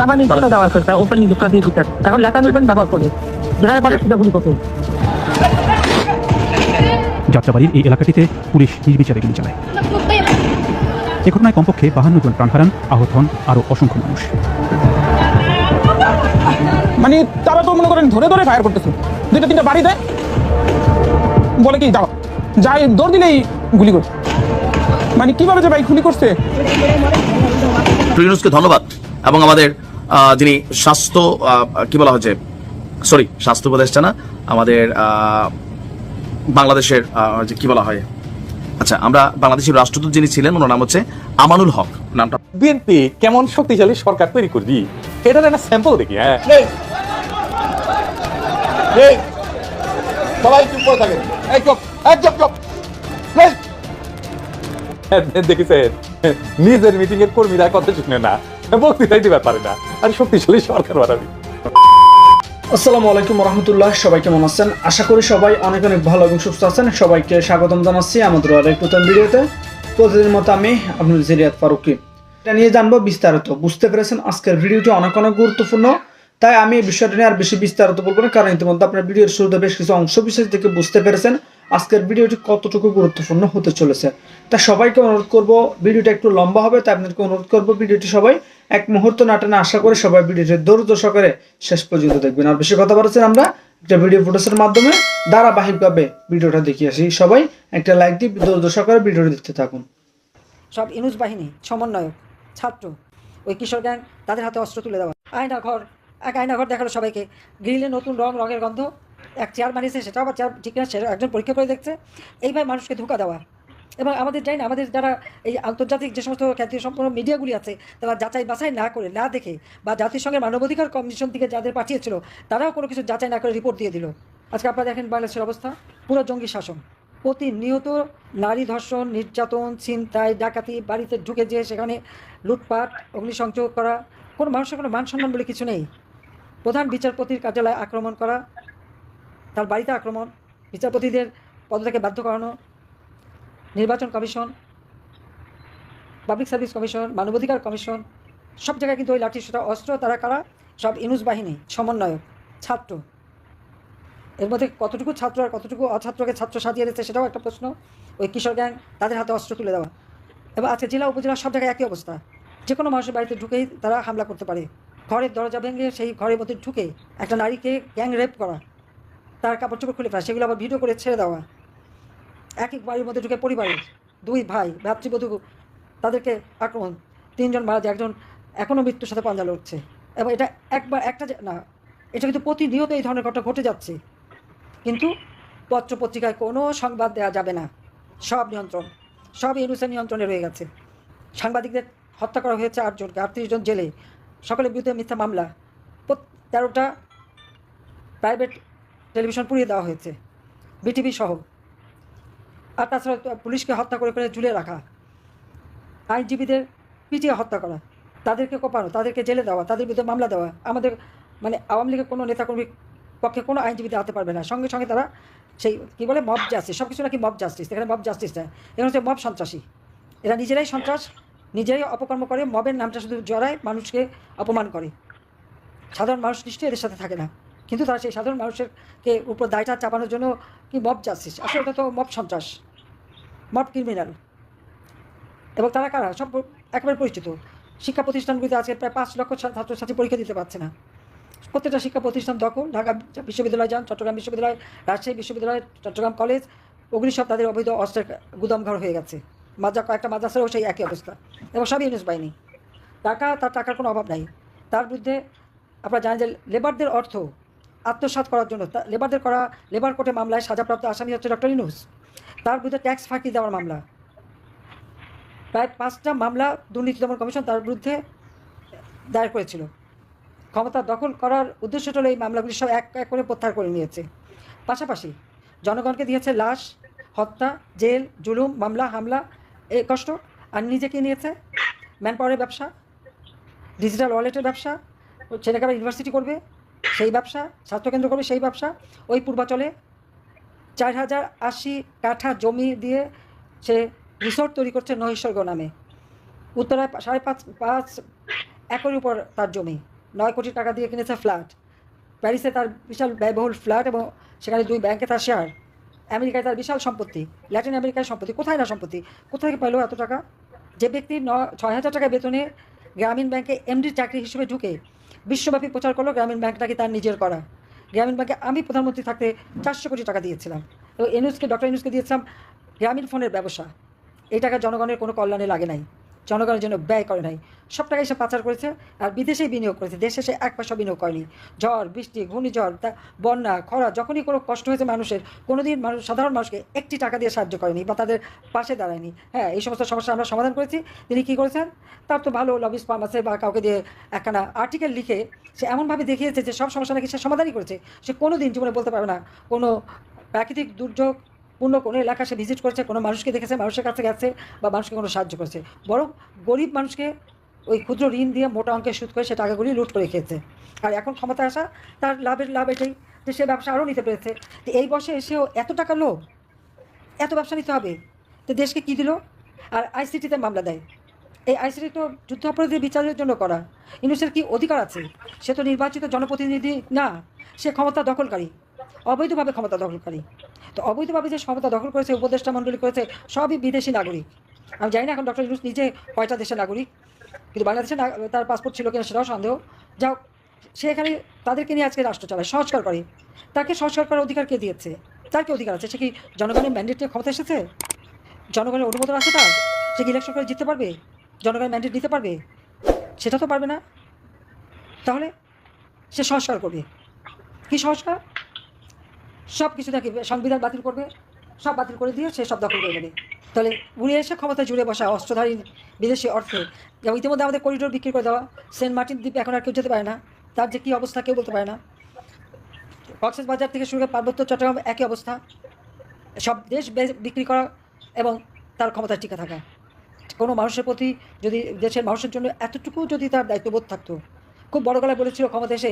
লাভানি opening দুটো দিয়ে দিতে। ব্যবহার করে। যারা পারে সেটা ভুল করতে যাত্রাবাড়ির এই এলাকাটিতে পুলিশ নির্বিচারে গুলি চালায়। এ ঘটনায় কমপক্ষে বাহান্ন জন প্রাণ হারান আহত হন আরও অসংখ্য মানুষ। মানে তারা তো মনে করেন ধরে ধরে ফায়ার করতেছে। দুইটা তিনটা বাড়ি দেয়। বলে কি যাও যাই দৌড় দিলেই গুলি করছে মানে কীভাবে যে ভাই গুলি করছে? ধন্যবাদ। এবং আমাদের যিনি স্বাস্থ্য কি বলা হচ্ছে সরি স্বাস্থ্য উপদেষ্টা না আমাদের বাংলাদেশের যে কি বলা হয় আচ্ছা আমরা বাংলাদেশের রাষ্ট্রদূত যিনি ছিলেন ওনার নাম হচ্ছে আমানুল হক। নামটা বিএনপি কেমন শক্তিশালী সরকার তৈরি করবি এটার একটা স্যাম্পল দেখি হ্যাঁ। সবাই চুপ করে থাকেন। এই চুপ এই চুপ চুপ। এই, দেখেছেন নিজের মিটিং এর কর্মীরা কথা শুনে না। বক্তৃতাই দিতে পারে না। আর শক্তিশালী সরকার বানাবি। আসসালামু আলাইকুম রহমতুল্লাহ, সবাই কেমন আছেন? আশা করি সবাই অনেক অনেক ভালো এবং সুস্থ আছেন। সবাইকে স্বাগতম জানাচ্ছি আমাদের আরেক নতুন ভিডিওতে। প্রতিদিন মতো আমি আপনার জিরিয়াত ফারুকি। এটা নিয়ে জানব বিস্তারিত। বুঝতে পেরেছেন, আজকের ভিডিওটি অনেক অনেক গুরুত্বপূর্ণ। তাই আমি এই বিষয়টা নিয়ে আর বেশি বিস্তারিত বলব না, কারণ ইতিমধ্যে আপনার ভিডিওর শুরুতে বেশ কিছু অংশ বিশেষ থেকে বুঝতে পেরেছেন আজকের ভিডিওটি কতটুকু গুরুত্বপূর্ণ হতে চলেছে। তা সবাইকে অনুরোধ করব, ভিডিওটা একটু লম্বা হবে, তাই আপনাদেরকে অনুরোধ করব, ভিডিওটি সবাই এক মুহূর্ত নাটানে আশা করে সবাই ভিডিওটি ধৈর্য সহকারে শেষ পর্যন্ত দেখবেন। আর বেশি কথা বলেছেন আমরা, একটা ভিডিও ফুটেজের মাধ্যমে ধারাবাহিকভাবে ভিডিওটা দেখিয়ে আসি। সবাই একটা লাইক দিয়ে ধৈর্য সহকারে ভিডিওটি দেখতে থাকুন। সব ইনুজ বাহিনী, সমন্বয়ক, ছাত্র, ওই কিশোর গ্যাং তাদের হাতে অস্ত্র তুলে দেওয়া। আয়না ঘর, এক আয়না ঘর দেখাল সবাইকে। গ্রিলে নতুন রং, রঙের গন্ধ। এক চেয়ার বানিয়েছে, সেটাও আবার চেয়ার ঠিক না সেটা একজন পরীক্ষা করে দেখছে। এইভাবে মানুষকে ধোকা দেওয়া। এবং আমাদের যাই না, আমাদের যারা এই আন্তর্জাতিক যে সমস্ত খ্যাতি সম্পন্ন মিডিয়াগুলি আছে, তারা যাচাই বাছাই না করে, না দেখে বা জাতিসংঘের মানবাধিকার কমিশন থেকে যাদের পাঠিয়েছিল, তারাও কোনো কিছু যাচাই না করে রিপোর্ট দিয়ে দিল। আজকে আপনারা দেখেন বাংলাদেশের অবস্থা। পুরো জঙ্গি শাসন। প্রতিনিয়ত নারী ধর্ষণ, নির্যাতন, ছিনতাই, ডাকাতি, বাড়িতে ঢুকে যেয়ে সেখানে লুটপাট, অগ্নিসংযোগ করা, কোনো মানুষের কোনো মান সম্মান বলে কিছু নেই। প্রধান বিচারপতির কার্যালয়ে আক্রমণ করা, তার বাড়িতে আক্রমণ, বিচারপতিদের পদত্যাগে বাধ্য করানো নির্বাচন কমিশন পাবলিক সার্ভিস কমিশন, মানবাধিকার কমিশন, সব জায়গায় কিন্তু ওই লাঠি সোটা অস্ত্র, তারা কারা? সব ইনুস বাহিনী, সমন্বয়ক, ছাত্র। এর মধ্যে কতটুকু ছাত্র আর কতটুকু অছাত্রকে ছাত্র সাজিয়ে দিচ্ছে সেটাও একটা প্রশ্ন। ওই কিশোর গ্যাং, তাদের হাতে অস্ত্র তুলে দেওয়া। এবং আজকে জেলা, উপজেলা, সব জায়গায় একই অবস্থা। যে কোনো মানুষের বাড়িতে ঢুকেই তারা হামলা করতে পারে। ঘরের দরজা ভেঙে সেই ঘরের মধ্যে ঢুকে একটা নারীকে গ্যাং রেপ করা। তার কাপড় চোপড় খুলে ফেলা, সেগুলো আবার ভিডিও করে ছেড়ে দেওয়া। এক এক বাড়ির মধ্যে ঢুকে পরিবারের দুই ভাই, ভাতৃবধূ তাদেরকে আক্রমণ। তিনজন মারা যায়, একজন এখনও মৃত্যুর সাথে পাঞ্জা লড়ছে। এবং এটা একবার একটা না, এটা কিন্তু প্রতিনিয়ত এই ধরনের ঘটনা ঘটে যাচ্ছে। কিন্তু পত্র পত্রিকায় কোনো সংবাদ দেওয়া যাবে না। সব নিয়ন্ত্রণ, সব ইউনুসের নিয়ন্ত্রণে রয়ে গেছে। সাংবাদিকদের হত্যা করা হয়েছে আটজনকে, আটত্রিশ জন জেলে। সকলের বিরুদ্ধে মিথ্যা মামলা। তেরোটা প্রাইভেট টেলিভিশন পুড়িয়ে দেওয়া হয়েছে। বিটিভি সহ আর তাছাড়া পুলিশকে হত্যা করে করে ঝুলিয়ে রাখা। আইনজীবীদের পিটিয়ে হত্যা করা। তাদেরকে কোপানো, তাদেরকে জেলে দেওয়া, তাদের বিরুদ্ধে মামলা দেওয়া। আমাদের মানে আওয়ামী লীগের কোনো নেতাকর্মীর পক্ষে কোনো আইনজীবী দাঁড়াতে পারবে না। সঙ্গে সঙ্গে তারা সেই, কী বলে মব জাস্টিস সব কিছু নাকি মব জাস্টিস এখানে মব জাস্টিস দেয় এখানে হচ্ছে মব সন্ত্রাসী। এরা নিজেরাই সন্ত্রাস, নিজেরাই অপকর্ম করে, মবের নামটা শুধু জড়ায় মানুষকে অপমান করে। সাধারণ মানুষ নিশ্চয়ই এদের সাথে থাকে না। কিন্তু তারা সেই সাধারণ মানুষেরকে উপর দায়টা চাপানোর জন্য কি মব জাস্টিস আসলে তো মব সন্ত্রাস। মব ক্রিমিনাল এবং তারা কারা? সব একেবারে পরিচিত। শিক্ষা প্রতিষ্ঠানগুলিতে আজকে প্রায় পাঁচ লক্ষ ছাত্রছাত্রী পরীক্ষা দিতে পারছে না। প্রত্যেকটা শিক্ষা প্রতিষ্ঠান দখল। ঢাকা বিশ্ববিদ্যালয় যান, চট্টগ্রাম বিশ্ববিদ্যালয়, রাজশাহী বিশ্ববিদ্যালয়, চট্টগ্রাম কলেজ, ওগুলি সব তাদের অবৈধ অস্ত্রের গুদামঘর হয়ে গেছে। মাদ্রা কয়েকটা মাদ্রাসারও সেই একই অবস্থা। এবং সবই ইউনিস বাহিনী। টাকা, তার টাকার কোনো অভাব নাই। তার বিরুদ্ধে আপনারা জানেন যে লেবারদের অর্থ আত্মসাৎ করার জন্য লেবারদের করা লেবার কোর্টে মামলায় সাজাপ্রাপ্ত আসামি হচ্ছে ডক্টর ইনুস তার বিরুদ্ধে ট্যাক্স ফাঁকি দেওয়ার মামলা। প্রায় পাঁচটা মামলা দুর্নীতি দমন কমিশন তার বিরুদ্ধে দায়ের করেছিল। ক্ষমতা দখল করার উদ্দেশ্যটা হলো এই মামলাগুলি সব এক এক করে প্রত্যাহার করে নিয়েছে। পাশাপাশি জনগণকে দিয়েছে লাশ, হত্যা, জেল, জুলুম, মামলা, হামলা, এ কষ্ট, আর নিজেকে নিয়েছে? ম্যান পাওয়ারের ব্যবসা, ডিজিটাল ওয়ালেটের ব্যবসা ছেলেকে ইউনিভার্সিটি করবে, সেই ব্যবসা স্বাস্থ্যকেন্দ্র করবে, সেই ব্যবসা, ওই পূর্বাচলে চার হাজার আশি কাঠা জমি দিয়ে সে রিসোর্ট তৈরি করছে নহেশ্বর্গ নামে উত্তরায় সাড়ে পাঁচ পাঁচ একর উপর তার জমি। নয় কোটি টাকা দিয়ে কিনেছে ফ্ল্যাট। প্যারিসে তার বিশাল ব্যয়বহুল ফ্ল্যাট এবং সেখানে দুই ব্যাংকে তার শেয়ার। আমেরিকায় তার বিশাল সম্পত্তি। ল্যাটিন আমেরিকায় সম্পত্তি। কোথায় না সম্পত্তি? কোথায় পেল এত টাকা? যে ব্যক্তি ন ছয় হাজার টাকা বেতনে গ্রামীণ ব্যাংকে এমডির চাকরি হিসেবে ঢুকে বিশ্বব্যাপী প্রচার করল গ্রামীণ ব্যাংকটাকে তার নিজের করা? গ্রামীণ ব্যাংকে আমি প্রধানমন্ত্রী থাকতে চারশো কোটি টাকা দিয়েছিলাম। এবং এনুসকে ডক্টর এনুসকে দিয়েছিলাম গ্রামীণ ফোনের ব্যবসা। এই টাকা জনগণের কোনো কল্যাণে লাগে নাই। জনগণের জন্য ব্যয় করে নাই। সব টাকাই সে পাচার করেছে আর বিদেশেই বিনিয়োগ করেছে। দেশে সে এক পয়সা বিনিয়োগ করেনি। ঝড়, বৃষ্টি, ঘূর্ণিঝড়, তা বন্যা, খরা, যখনই কোনো কষ্ট হয়েছে মানুষের কোনো দিন মানুষ সাধারণ মানুষকে একটি টাকা দিয়ে সাহায্য করেনি বা তাদের পাশে দাঁড়ায়নি। হ্যাঁ এই সমস্ত সমস্যা আমরা সমাধান করেছি। তিনি কী করেছেন? তার তো ভালো লবিস ফার্ম আছে বা কাউকে দিয়ে একখানা আর্টিকেল লিখে সে এমনভাবে দেখিয়েছে যে সব সমস্যা নাকি সে সমাধানই করেছে। সে কোনো দিন জীবনে বলতে পারবে না। কোনো প্রাকৃতিক দুর্যোগ পূর্ণ কোনো এলাকা সে ভিজিট করেছে, কোনো মানুষকে দেখেছে, মানুষের কাছে গেছে বা মানুষকে কোনো সাহায্য করেছে। বরং গরিব মানুষকে ওই ক্ষুদ্র ঋণ দিয়ে মোটা অঙ্কের সুদ করে সে টাকাগুলি লুট করে খেয়েছে। আর এখন ক্ষমতা আসা তার লাভের লাভ এটাই যে সে ব্যবসা আরও নিতে পেরেছে। তো এই বয়সে এসেও এত টাকা লোভ, এত ব্যবসা নিতে হবে, তো দেশকে কী দিল? আর আইসিটিতে মামলা দেয়। এই আইসিটি তো যুদ্ধ অপরাধীর বিচারের জন্য করা। ইউনুসের কি অধিকার আছে? সে তো নির্বাচিত জনপ্রতিনিধি না, সে ক্ষমতা দখলকারী। অবৈধভাবে ক্ষমতা দখলকারী। তো অবৈধভাবে যে ক্ষমতা দখল করেছে, উপদেষ্টা মণ্ডলী করেছে, সবই বিদেশি নাগরিক। আমি জানি না এখন ডক্টর ইউনুস নিজে কয়টা দেশের নাগরিক, কিন্তু বাংলাদেশে তার পাসপোর্ট ছিল কিনা সেটাও সন্দেহ। যাও, সে এখানে তাদেরকে নিয়ে আজকে রাষ্ট্র চালায়, সংস্কার করে। তাকে সংস্কার করার অধিকার কে দিয়েছে? তার কি অধিকার আছে? সে কি জনগণের ম্যান্ডেট নিয়ে ক্ষমতা এসেছে? জনগণের অনুমোদন আছে তার? সে কি ইলেকশন করে জিততে পারবে? জনগণের ম্যান্ডেট নিতে পারবে? সেটা তো পারবে না। তাহলে সে সংস্কার করবে। কি সংস্কার? সব কিছু দেখে সংবিধান বাতিল করবে, সব বাতিল করে দিয়ে সে সব দখল করে নেবে। তাহলে উড়ে এসে ক্ষমতা জুড়ে বসা অস্ত্রধারী বিদেশি অর্থে, যেমন ইতিমধ্যে আমাদের করিডোর বিক্রি করে দেওয়া সেন্ট মার্টিন দ্বীপ এখন আর কেউ যেতে পারে না। তার যে কী অবস্থা কেউ বলতে পারে না। কক্সেস বাজার থেকে শুরু করে পার্বত্য চট্টগ্রাম একই অবস্থা। সব দেশ বিক্রি করা এবং তার ক্ষমতায় টিকে থাকা। কোনো মানুষের প্রতি যদি দেশের মানুষের জন্য এতটুকু যদি তার দায়িত্ববোধ থাকতো খুব বড় গলায় বলেছিল ক্ষমতা এসে,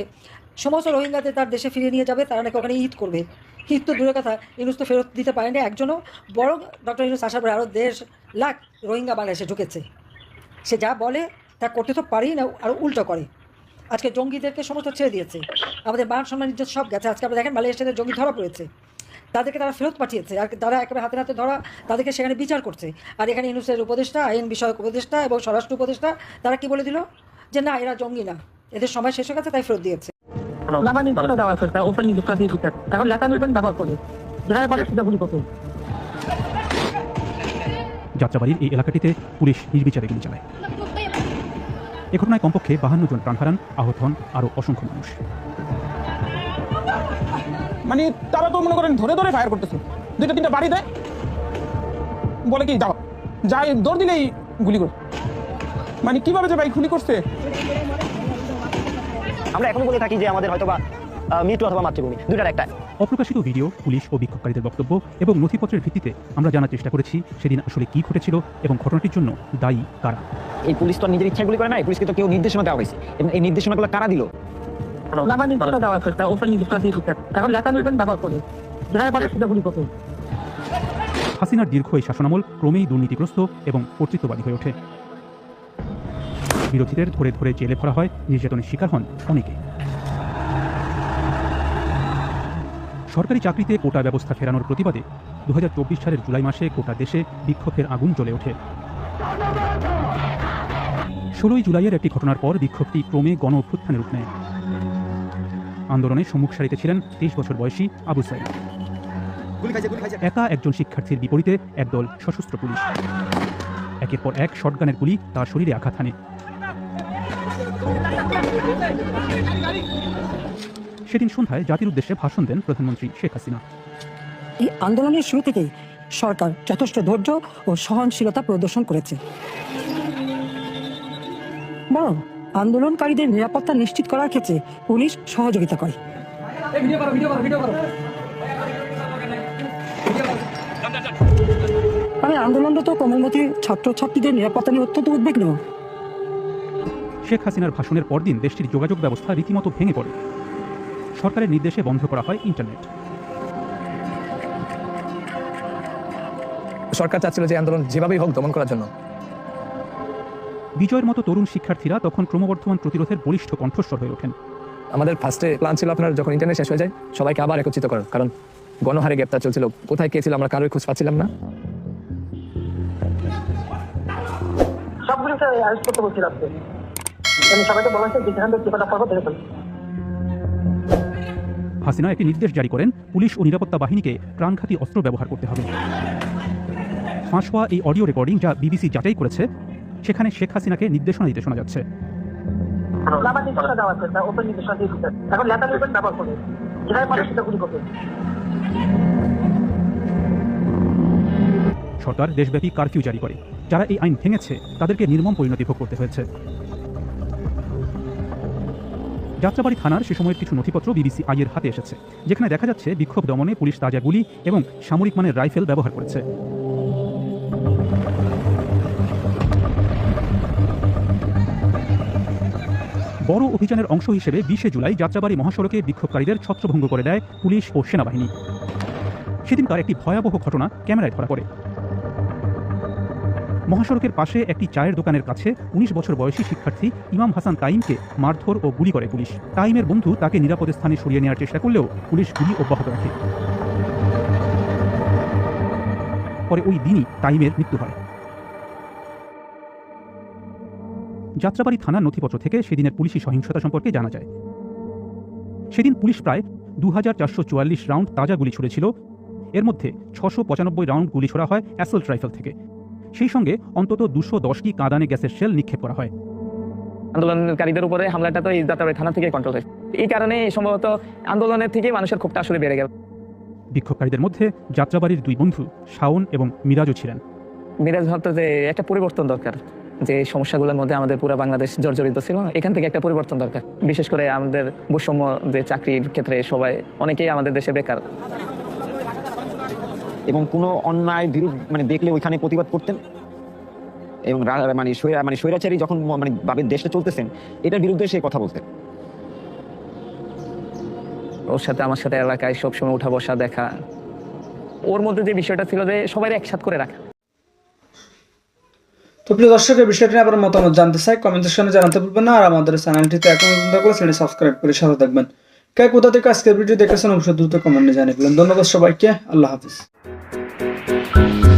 সমস্ত রোহিঙ্গাদের তার দেশে ফিরিয়ে নিয়ে যাবে, তারা নাকি ওখানে ঈদ করবে। ঈদ তো দূরের কথা ইনুস তো ফেরত দিতে পারেনি একজনও। বড় ডক্টর ইনুস আসার পরে আরও দেড় লাখ রোহিঙ্গা বাংলাদেশে ঢুকেছে। সে যা বলে, তা করতে তো পারেই না আরও উল্টো করে। আজকে জঙ্গিদেরকে সমস্ত ছেড়ে দিয়েছে। আমাদের মান সম্মান ইজ্জত সব গেছে। আজকে আমরা দেখেন মালয়েশিয়াতে জঙ্গি ধরা পড়েছে। তাদেরকে তারা ফেরত পাঠিয়েছে। আর তারা একেবারে হাতে হাতে ধরা, তাদেরকে সেখানে বিচার করছে। আর এখানে ইউনুসের উপদেষ্টা, আইন বিষয়ক উপদেষ্টা এবং স্বরাষ্ট্র উপদেষ্টা, তারা কি বলে দিল? যে না, এরা জঙ্গি না। এদের সময় শেষ হয়ে গেছে তাই ফেরত দিয়েছে। দেওয়া ওপেন দিয়ে ব্যবহার করে। যারা পারে গুলি করতে যাত্রাবাড়ির এই এলাকাটিতে পুলিশ নির্বিচারে গুলি চালায়। এ ঘটনায় কমপক্ষে বাহান্ন জন প্রাণ হারান আহত হন আরও অসংখ্য মানুষ। মানে তারা তো মনে করেন ধরে ধরে ফায়ার করতেছে। দুইটা তিনটা বাড়ি দেয়। বলে কি যাও। যাই দৌড় দিলেই গুলি করে। মানে কীভাবে যে ভাই গুলি করছে? আমরা এখনও বলে থাকি যে আমাদের হয়তো বা মৃত্যু অথবা মাতৃভূমি দুটার একটা। অপ্রকাশিত ভিডিও পুলিশ ও বিক্ষোভকারীদের বক্তব্য এবং নথিপত্রের ভিত্তিতে আমরা জানার চেষ্টা করেছি সেদিন আসলে কী ঘটেছিল এবং ঘটনাটির জন্য দায়ী কারা। এই পুলিশ তো নিজের ইচ্ছাগুলি করে নাই পুলিশকে তো কেউ নির্দেশনা দেওয়া হয়েছে। এবং এই নির্দেশনাগুলো কারা দিল? হাসিনার দীর্ঘ এই শাসনামল ক্রমেই দুর্নীতিগ্রস্ত এবং কর্তৃত্ববাদী হয়ে ওঠে। বিরোধীদের ধরে ধরে জেলে ভরা হয়, নির্যাতনের শিকার হন অনেকে। সরকারি চাকরিতে কোটা ব্যবস্থা ফেরানোর প্রতিবাদে দু হাজার চব্বিশ সালের জুলাই মাসে কোটা দেশে বিক্ষোভের আগুন জ্বলে ওঠে। ষোলোই জুলাইয়ের একটি ঘটনার পর বিক্ষোভটি ক্রমে গণ অভ্যুত্থানের রূপ নেয়। আন্দোলনের সম্মুখ সারিতে ছিলেন তেইশ বছর বয়সী আবু সাইদ। একা একজন শিক্ষার্থীর বিপরীতে একদল সশস্ত্র পুলিশ। একের পর এক শটগানের গুলি তার শরীরে আঘাত হানে। সেদিন সন্ধ্যায় জাতির উদ্দেশ্যে ভাষণ দেন প্রধানমন্ত্রী শেখ হাসিনা। এই আন্দোলনের শুরু থেকেই সরকার যথেষ্ট ধৈর্য ও সহনশীলতা প্রদর্শন করেছে। বরং আন্দোলনকারীদের নিরাপত্তা নিশ্চিত করার ক্ষেত্রে পুলিশ সহযোগিতা করে। আমি আন্দোলনরত কোমলমতি ছাত্রছাত্রীদের নিরাপত্তা নিয়ে অত্যন্ত উদ্বিগ্ন। শেখ হাসিনার ভাষণের পরদিন দেশটির যোগাযোগ ব্যবস্থা রীতিমতো ভেঙে পড়ে। সরকারের নির্দেশে বন্ধ করা হয় ইন্টারনেট। সরকার চাচ্ছিল যে আন্দোলন যেভাবেই হোক দমন করার জন্য। বিজয়ের মতো তরুণ শিক্ষার্থীরা তখন ক্রমবর্ধমান প্রতিরোধের বলিষ্ঠ কণ্ঠস্বর হয়ে ওঠেন। আমাদের ফার্স্টে প্ল্যান ছিল আপনার যখন ইন্টারনেট শেষ হয়ে যায় সবাইকে আবার একত্রিত করার কারণ গণহারে গ্রেপ্তার চলছিল। কোথায় কে ছিল আমরা কারোর খোঁজ পাচ্ছিলাম না। সবগুলোকে আরেস্ট করতে বলছিলাম আমি সবাইকে বলা হয়েছে যেখান থেকে টিকাটা পাবো দেখে ফেলব হাসিনা একটি নির্দেশ জারি করেন পুলিশ ও নিরাপত্তা বাহিনীকে প্রাণঘাতী অস্ত্র ব্যবহার করতে হবে। ফাঁস হওয়া এই অডিও রেকর্ডিং যা বিবিসি যাচাই করেছে সেখানে শেখ হাসিনাকে নির্দেশনা দিতে শোনা যাচ্ছে। সরকার দেশব্যাপী কারফিউ জারি করে। যারা এই আইন ভেঙেছে তাদেরকে নির্মম পরিণতি ভোগ করতে হয়েছে। যাত্রাবাড়ি থানার সে সময়ের কিছু নথিপত্র বিবিসি আইয়ের হাতে এসেছে, যেখানে দেখা যাচ্ছে বিক্ষোভ দমনে পুলিশ তাজা গুলি এবং সামরিক মানের রাইফেল ব্যবহার করেছে। বড় অভিযানের অংশ হিসেবে বিশে জুলাই যাত্রাবাড়ি মহাসড়কে বিক্ষোভকারীদের ছত্রভঙ্গ করে দেয় পুলিশ ও সেনাবাহিনী। সেদিনকার একটি ভয়াবহ ঘটনা ক্যামেরায় ধরা পড়ে। মহাসড়কের পাশে একটি চায়ের দোকানের কাছে উনিশ বছর বয়সী শিক্ষার্থী ইমাম হাসান তাইমকে মারধর ও গুলি করে পুলিশ। তাইমের বন্ধু তাকে নিরাপদ স্থানে সরিয়ে নেওয়ার চেষ্টা করলেও পুলিশ গুলি অব্যাহত রাখে। পরে ওই দিনই তাইমের মৃত্যু হয়। যাত্রাবাড়ি থানার নথিপত্র থেকে সেদিনের পুলিশি সহিংসতা সম্পর্কে জানা যায়। সেদিন পুলিশ প্রায় দু হাজার চারশো চুয়াল্লিশ রাউন্ড তাজা গুলি ছুড়েছিল। এর মধ্যে ছশো রাউন্ড গুলি ছোড়া হয় অ্যাসল্ট রাইফেল থেকে। সেই সঙ্গে অন্তত দুশো দশটি কাঁদানে গ্যাসের শেল নিক্ষেপ করা হয়। আন্দোলনকারীদের উপরে হামলাটা তো এই যাত্রাবাড়ি থানা থেকে কন্ট্রোল হয়। এই কারণে সম্ভবত আন্দোলনের থেকে মানুষের ক্ষোভটা আসলে বেড়ে গেল। বিক্ষোভকারীদের মধ্যে যাত্রাবাড়ির দুই বন্ধু শাওন এবং মিরাজও ছিলেন। মিরাজ ভাবতো যে একটা পরিবর্তন দরকার যে সমস্যাগুলোর মধ্যে আমাদের পুরো বাংলাদেশ জর্জরিত ছিল এখান থেকে একটা পরিবর্তন দরকার। বিশেষ করে আমাদের বৈষম্য যে চাকরির ক্ষেত্রে সবাই অনেকেই আমাদের দেশে বেকার। এবং কোনো অন্যায় বিরোধ মানে দেখলে ওইখানে প্রতিবাদ করতেন। এবং মানে মানে স্বৈরাচারী যখন মানে ভাবে দেশটা চলতেছেন এটার বিরুদ্ধে সে কথা বলতেন। ওর সাথে আমার সাথে এলাকায় সবসময় উঠা বসা দেখা। ওর মধ্যে যে বিষয়টা ছিল যে সবাই একসাথ করে রাখা। তো প্রিয় দর্শক এই বিষয়টি নিয়ে আবার মতামত জানতে চাই কমেন্ট সেকশনে জানাতে ভুলবেন না। আর আমাদের চ্যানেলটিতে এখন নতুন থাকলে চ্যানেল সাবস্ক্রাইব করে সাথে থাকবেন। কে কোথা থেকে আজকের ভিডিও দেখেছেন অবশ্যই দ্রুত কমেন্টে জানিয়ে ফেলেন ধন্যবাদ সবাইকে। আল্লাহ হাফিজ। Thank you.